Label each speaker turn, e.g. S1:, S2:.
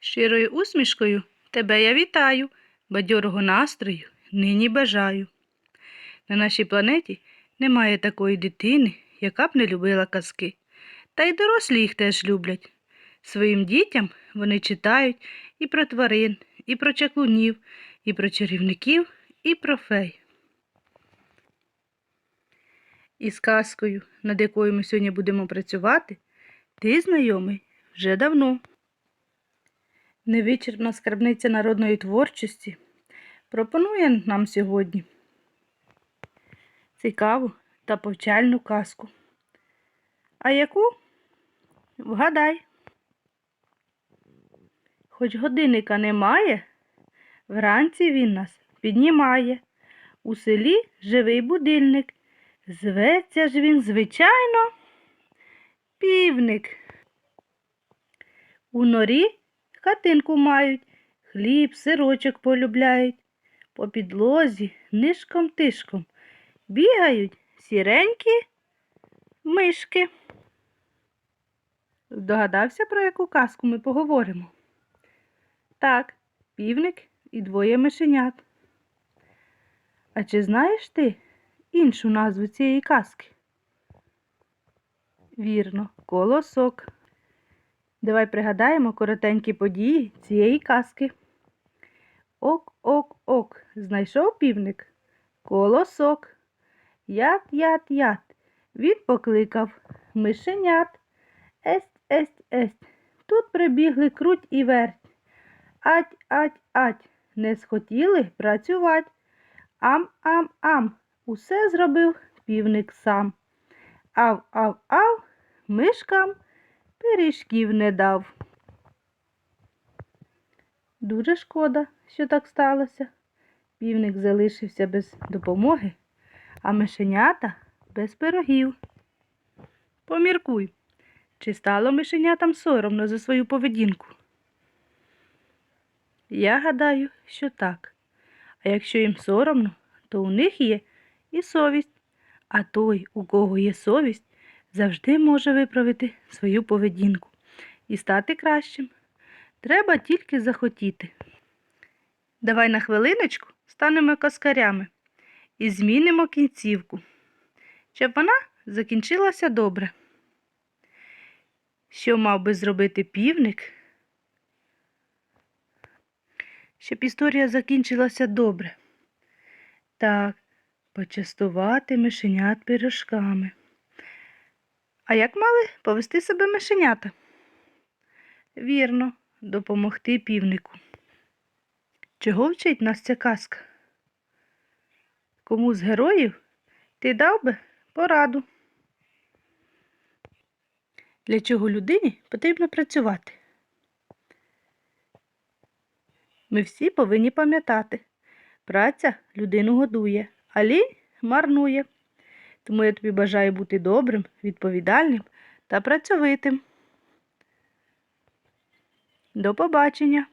S1: Щирою усмішкою тебе я вітаю, бадьорого настрою нині бажаю. На нашій планеті немає такої дитини, яка б не любила казки. Та й дорослі їх теж люблять. Своїм дітям вони читають і про тварин, і про чаклунів, і про чарівників, і про фей. Із казкою, над якою ми сьогодні будемо працювати, ти знайомий вже давно. Невичерпна скарбниця народної творчості пропонує нам сьогодні цікаву та повчальну казку. А яку? Вгадай. Хоч годинника немає, вранці він нас піднімає. У селі живий будильник. Зветься ж він, звичайно, півник. У норі хатинку мають, хліб, сирочок полюбляють. По підлозі нишком-тишком бігають сіренькі мишки. Догадався, про яку казку ми поговоримо? Так, півник і двоє мишенят. А чи знаєш ти іншу назву цієї казки? Вірно, колосок. Давай пригадаємо коротенькі події цієї казки. Ок, ок, ок, знайшов півник колосок. Ят, ят, ят. Він покликав мишенят. Есть, есть, есть. Тут прибігли круть і верть. Ать, ать, ать. Не схотіли працювати. Ам, ам, ам. Усе зробив півник сам. Ав, ав, ав, мишкам пиріжків не дав. Дуже шкода, що так сталося. Півник залишився без допомоги, а мишенята без пирогів. Поміркуй, чи стало мишенятам соромно за свою поведінку? Я гадаю, що так. А якщо їм соромно, то у них є і совість, а той, у кого є совість, завжди може виправити свою поведінку і стати кращим. Треба тільки захотіти. Давай на хвилиночку станемо каскарями і змінимо кінцівку, щоб вона закінчилася добре. Що мав би зробити півник, щоб історія закінчилася добре? Так, почастувати мишенят пирожками. А як мали повести себе мишенята? Вірно, допомогти півнику. Чого вчить нас ця казка? Кому з героїв ти дав би пораду? Для чого людині потрібно працювати? Ми всі повинні пам'ятати, праця людину годує, а лінь марнує. Тому я тобі бажаю бути добрим, відповідальним та працьовитим. До побачення!